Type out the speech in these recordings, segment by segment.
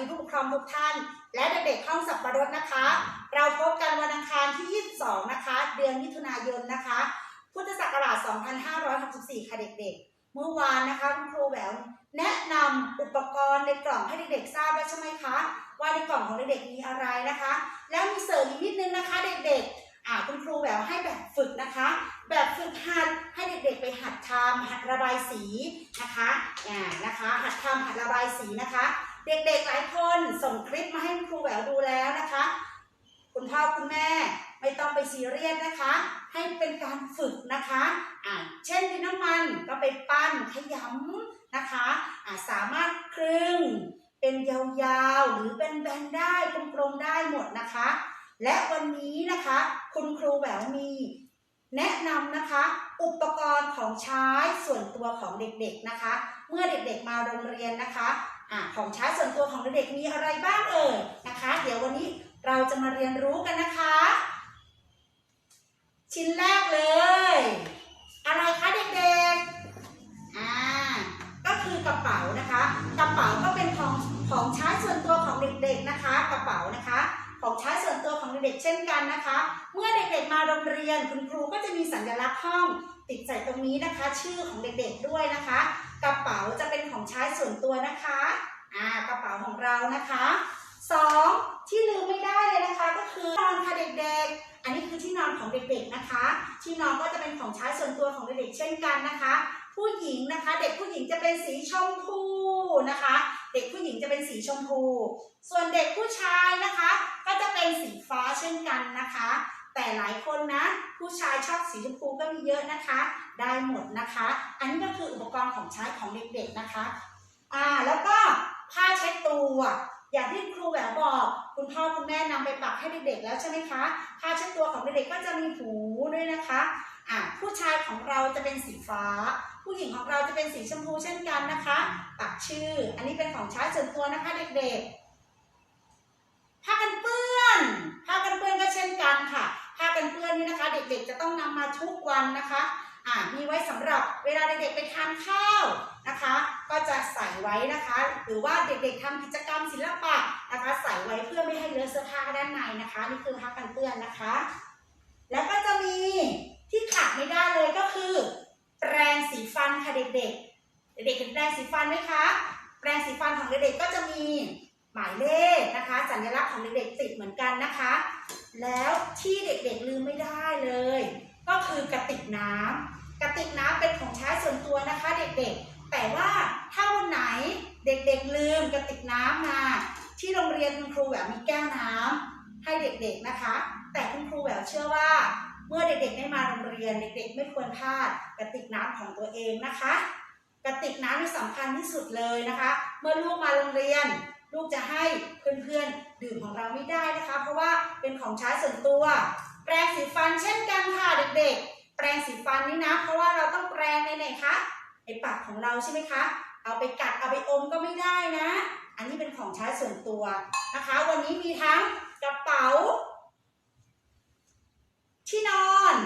ดีผู้ปกครองทุกท่าน และเด็กๆห้องสับปะรดนะคะ เราพบกันวันอังคารที่ 22 นะคะ เดือนมิถุนายนนะคะ พุทธศักราช 2564 ค่ะเด็กๆ เมื่อวานนะคะคุณครูแหววแนะนำอุปกรณ์ในกล่องให้เด็กๆทราบแล้วใช่ไหมคะ ว่าในกล่องของเด็กๆมีอะไรนะคะ แล้วมีเสริมอีกนิดนึงนะคะ เด็กๆอ่าคุณครูแหววให้แบบฝึกนะคะ แบบฝึกหัดให้เด็กๆไปหัดทำหัดระบายสีนะคะอ่านะคะ หัดทำหัดระบายสีนะคะ เด็กๆหลายคนส่งคลิปมาให้ครูแหววดูแล้วนะคะ คุณพ่อคุณแม่ไม่ต้องไปซีเรียสนะคะ ให้เป็นการฝึกนะคะอ่าเช่นดินน้ำมันก็ไปปั้นขยำนะคะอ่าสามารถครึ่งเป็นยาวๆ หรือเป็นแบนได้กลมๆได้หมดนะคะ และวันนี้นะคะ คุณครูแหววมี แนะนำนะคะ อุปกรณ์ของใช้ส่วนตัวของเด็กๆนะคะ เมื่อเด็กๆมาโรงเรียนนะคะ อ่าของใช้ส่วนตัวของเด็กมีอะไรบ้างเอ่ยนะคะ เดี๋ยววันนี้เราจะมาเรียนรู้กันนะคะ ชิ้นแรกเลย อะไรคะเด็กๆอ่าก็คือกระเป๋านะคะ กระเป๋าก็เป็นของของใช้ส่วนตัวของเด็กๆนะคะ กระเป๋านะคะ ของใช้ส่วนตัวของเด็กๆเช่นกันนะคะ เมื่อเด็กๆมาโรงเรียนคุณครูก็จะมีสัญลักษณ์ห้องติดใส่ตรงนี้นะคะ ชื่อของเด็กๆด้วยนะคะ กระเป๋าจะเป็นของใช้ส่วนตัวนะคะ เรานะคะสองที่ลืมไม่ได้เลยนะคะ ก็คือนอนค่ะเด็กๆ อันนี้คือที่นอนของเด็กๆนะคะ ที่นอนก็จะเป็นของใช้ส่วนตัวของเด็กๆเช่นกันนะคะ ผู้หญิงนะคะ เด็กผู้หญิงจะเป็นสีชมพูนะคะ เด็กผู้หญิงจะเป็นสีชมพู ส่วนเด็กผู้ชายนะคะ ก็จะเป็นสีฟ้าเช่นกันนะคะ แต่หลายคนนะ ผู้ชายชอบสีชมพูก็มีเยอะนะคะ ได้หมดนะคะ อันนี้ก็คืออุปกรณ์ของใช้ของเด็กๆนะคะอ่าแล้วก็ผ้าช ดตัวอย่างที่ครูแหววบอก คุณพ่อคุณแม่นำไปปักให้เด็กๆแล้วใช่ไหมคะผ้าเช็ดตัวของเด็กๆก็จะมีหูด้วยนะคะอ่าผู้ชายของเราจะเป็นสีฟ้า ผู้หญิงของเราจะเป็นสีชมพูเช่นกันนะคะ ปักชื่อ อันนี้เป็นของใช้ส่วนตัวนะคะเด็กๆผ้ากันเปื้อนผ้ากันเปื้อนก็เช่นกันค่ะผ้ากันเปื้อนนี่นะคะ เด็กๆจะต้องนำมาทุกวันนะคะ อ่ามีไว้สำหรับเวลาเด็กๆไปทานข้าวนะคะ ก็จะใส่ไว้นะคะ หรือว่าเด็กๆทำกิจกรรมศิลปะนะคะ ใส่ไว้เพื่อไม่ให้เลอะเสื้อผ้าด้านในนะคะ นี่คือผ้ากันเปื้อนนะคะ แล้วก็จะมีที่ขาดไม่ได้เลยก็คือ แปรงสีฟันค่ะเด็กๆ เด็กๆเห็นแปรงสีฟันไหมคะ แปรงสีฟันของเด็กๆก็จะมีหมายเลขนะคะ สัญลักษณ์ของเด็กๆติดเหมือนกันนะคะ แล้วที่เด็กๆลืมไม่ได้เลย ก็คือกระติกน้ำกระติกน้ำเป็นของใช้ส่วนตัวนะคะเด็กๆ แต่ว่าถ้าวันไหนเด็กๆลืมกระติกน้ำมาที่โรงเรียนคุณครูแหววมีแก้วน้ำให้เด็กๆนะคะ แต่คุณครูแหววเชื่อว่า เมื่อเด็กๆได้มาโรงเรียนเด็กๆ ไม่ควรพลาดกระติกน้ำของตัวเองนะคะกระติกน้ำนี่สำคัญที่สุดเลยนะคะ เมื่อลูกมาโรงเรียน ลูกจะให้เพื่อนๆดื่มของเราไม่ได้นะคะ เพราะว่าเป็นของใช้ส่วนตัว ปรงสีฟันเช่นกันค่ะเด็กๆ แปรงสีฟันนี่นะ เพราะว่าเราต้องแปรงในไหนคะในปากของเราใช่ไหมคะ เอาไปกัดเอาไปอมก็ไม่ได้นะ อันนี้เป็นของใช้ส่วนตัวนะคะ วันนี้มีทั้งกระเป๋า ที่นอน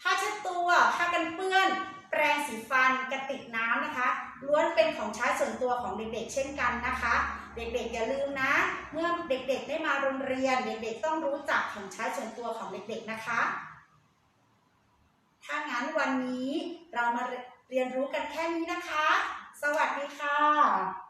ผ้าเช็ดตัวผ้ากันเปื้อน แปรงสีฟันกระติกน้ำนะคะ ล้วนเป็นของใช้ส่วนตัวของเด็กๆ เช่นกันนะคะ เด็กๆอย่าลืมนะ เมื่อเด็กๆได้มาโรงเรียน เด็กๆต้องรู้จักของใช้ส่วนตัวของเด็กๆนะคะ ถ้างั้นวันนี้เรามาเรียนรู้กันแค่นี้นะคะ สวัสดีค่ะ